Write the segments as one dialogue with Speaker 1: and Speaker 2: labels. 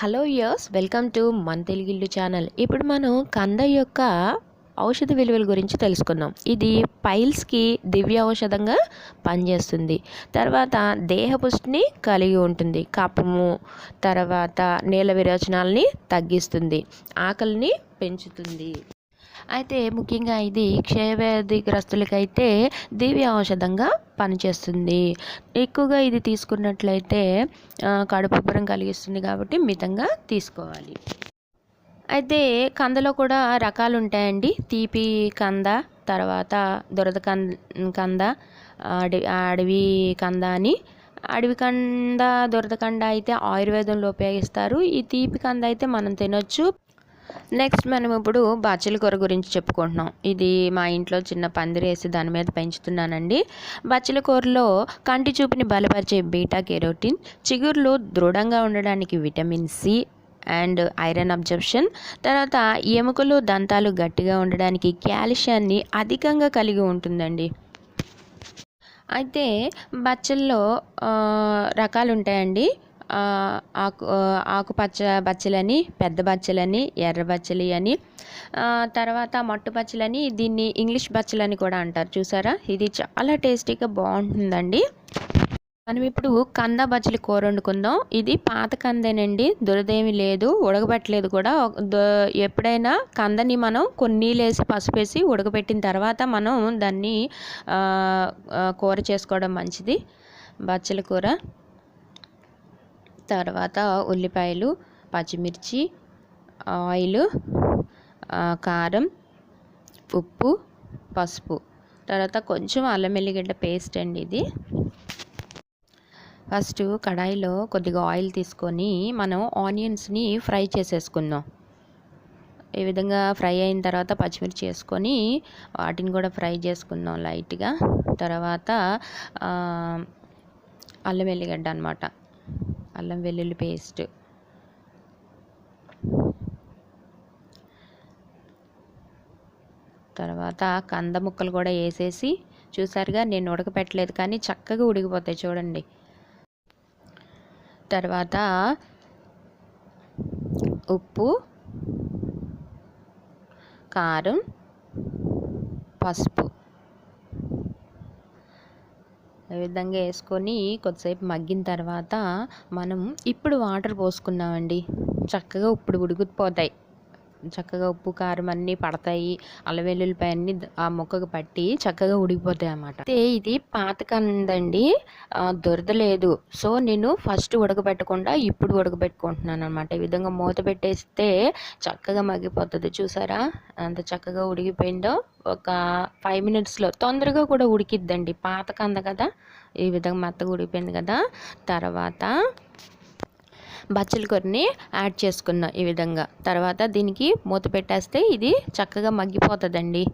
Speaker 1: Hello యర్స్ welcome to మన Telugillu channel. ఇప్పుడు మనం కంద యొక్క ఔషధ విలువల గురించి తెలుసుకుందాం. ఇది పైల్స్కి దివ్య ఔషధంగా పనిచేస్తుంది. తర్వాత దేహపుష్టిని కలిగి ఉంటుంది. కపము తర్వాత నీళ్ళ విరోచనాలని తగ్గిస్తుంది. ఆకలిని పెంచుతుంది. అయితే ముఖ్యంగా ఇది క్షయవ్యాధిగ్రస్తులకైతే దివ్య ఔషధంగా పనిచేస్తుంది. ఎక్కువగా ఇది తీసుకున్నట్లయితే కడుపుబ్బరం కడుపు కలిగిస్తుంది కాబట్టి మితంగా తీసుకోవాలి. అయితే కందలో కూడా రకాలు ఉంటాయండి తీపి కంద తర్వాత దురద కంద కంద అడవి అడవి కంద అని. అడవి కంద దురద కంద అయితే ఆయుర్వేదంలో ఉపయోగిస్తారు. ఈ తీపి కంద అయితే మనం తినొచ్చు. నెక్స్ట్ మనం ఇప్పుడు బచ్చల కూర గురించి చెప్పుకుంటున్నాం. ఇది మా ఇంట్లో చిన్న పందిరేసి దాని మీద పెంచుతున్నానండి. బచ్చల కూరలో కంటి చూపుని బలపరిచే బీటా కెరోటిన్ చిగుర్లు దృఢంగా ఉండడానికి vitamin C and iron absorption తర్వాత ఎముకలు దంతాలు గట్టిగా ఉండడానికి కాల్షియాన్ని అధికంగా కలిగి ఉంటుందండి. అయితే బచ్చల్లో రకాలు ఉంటాయండి ఆకు ఆకుపచ్చ బచ్చలని పెద్ద బచ్చలని ఎర్ర బచ్చలి అని. తర్వాత మట్టు బచ్చలని దీన్ని ఇంగ్లీష్ బచ్చలని కూడా అంటారు. చూసారా? ఇది చాలా టేస్టీగా బాగుంటుందండి. మనం ఇప్పుడు కంద బచ్చలి కూర వండుకుందాం. ఇది పాత కందేనండి. దురదేమి లేదు. ఉడకబెట్టలేదు కూడా. ఎప్పుడైనా కందని మనం కొన్ని నీళ్ళు వేసి పసుపు వేసి ఉడకబెట్టిన తర్వాత మనం దాన్ని కూర చేసుకోవడం మంచిది. బచ్చల కూర. తర్వాత ఉల్లిపాయలు పచ్చిమిర్చి ఆయిల్ కారం ఉప్పు పసుపు. తర్వాత కొంచెం అల్లం వెల్లిగడ్డ పేస్ట్ అండి ఇది. ఫస్ట్ కడాయిలో కొద్దిగా ఆయిల్ తీసుకొని మనం ఆనియన్స్ని ఫ్రై చేసేసుకుందాం. ఈ విధంగా ఫ్రై అయిన తర్వాత పచ్చిమిర్చి వేసుకొని వాటిని కూడా ఫ్రై చేసుకుందాం లైట్గా. తర్వాత అల్లం వెల్లిగడ్డ అనమాట అల్లం వెల్లుల్లి పేస్ట్. తర్వాత కంద ముక్కలు కూడా వేసేసి చూసారుగా నేను ఉడకపెట్టలేదు కానీ చక్కగా ఉడికిపోతాయి చూడండి. తర్వాత ఉప్పు కారం పసుపు. ఈ విధంగా వేసుకొని కొద్దిసేపు మగ్గిన తర్వాత మనం ఇప్పుడు వాటర్ పోసుకున్నామండి. చక్కగా ఇప్పుడు ఉడికిపోతాయి. చక్కగా ఉప్పు కారం అన్నీ పడతాయి. అల్లం వెల్లుల్లిపాయ అన్నీ ఆ ముక్కకు పట్టి చక్కగా ఉడికిపోతాయి అన్నమాట. అయితే ఇది పాత కందండి లేదు. సో నేను ఫస్ట్ ఉడకబెట్టకుండా ఇప్పుడు ఉడకబెట్టుకుంటున్నాను అనమాట ఈ విధంగా మూత పెట్టేస్తే చక్కగా మగ్గిపోతుంది. చూసారా? అంత చక్కగా ఉడికిపోయిందో. ఒక ఫైవ్ మినిట్స్లో తొందరగా కూడా ఉడికిద్దండి. పాత కంద కదా? ఈ విధంగా మెత్తగా ఉడికిపోయింది కదా? తర్వాత బచ్చల కూరని యాడ్ చేసుకున్నాం ఈ విధంగా. తర్వాత దీనికి మూత పెట్టేస్తే ఇది చక్కగా మగ్గిపోతుందండి.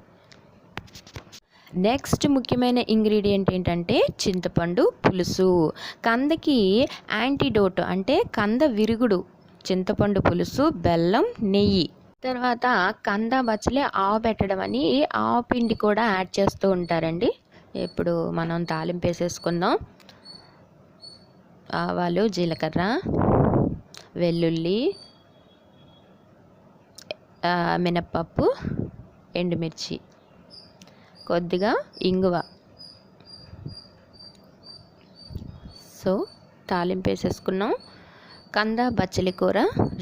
Speaker 1: నెక్స్ట్ ముఖ్యమైన ఇంగ్రీడియంట్ ఏంటంటే చింతపండు పులుసు. కందకి యాంటీడోట్ అంటే కంద విరుగుడు చింతపండు పులుసు బెల్లం నెయ్యి. తర్వాత కంద బచ్చలే ఆవు పెట్టడం అని ఆవు పిండి కూడా యాడ్ చేస్తూ ఉంటారండి. ఇప్పుడు మనం తాలింపు వేసేసుకుందాం. ఆవాలు జీలకర్ర. వెల్లుల్లి మినప్పప్పు ఎండుమిర్చి కొద్దిగా ఇంగువ. సో తాలింపు వేసేసుకున్నాం. కంద బచ్చలి కూర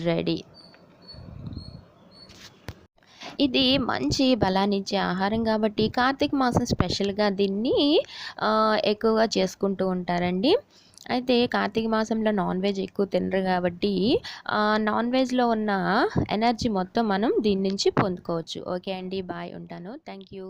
Speaker 1: రెడీ. ఇది మంచి బలాన్నిచ్చే ఆహారం కాబట్టి కార్తీక మాసం స్పెషల్గా దీన్ని ఎక్కువగా చేసుకుంటూ ఉంటారండి. అయితే కార్తీక మాసంలో నాన్ వెజ్ ఎక్కువ తినరు కాబట్టి నాన్ వెజ్లో ఉన్న ఎనర్జీ మొత్తం మనం దీని నుంచి పొందుకోవచ్చు. ఓకే అండి బాయ్ ఉంటాను. Thank you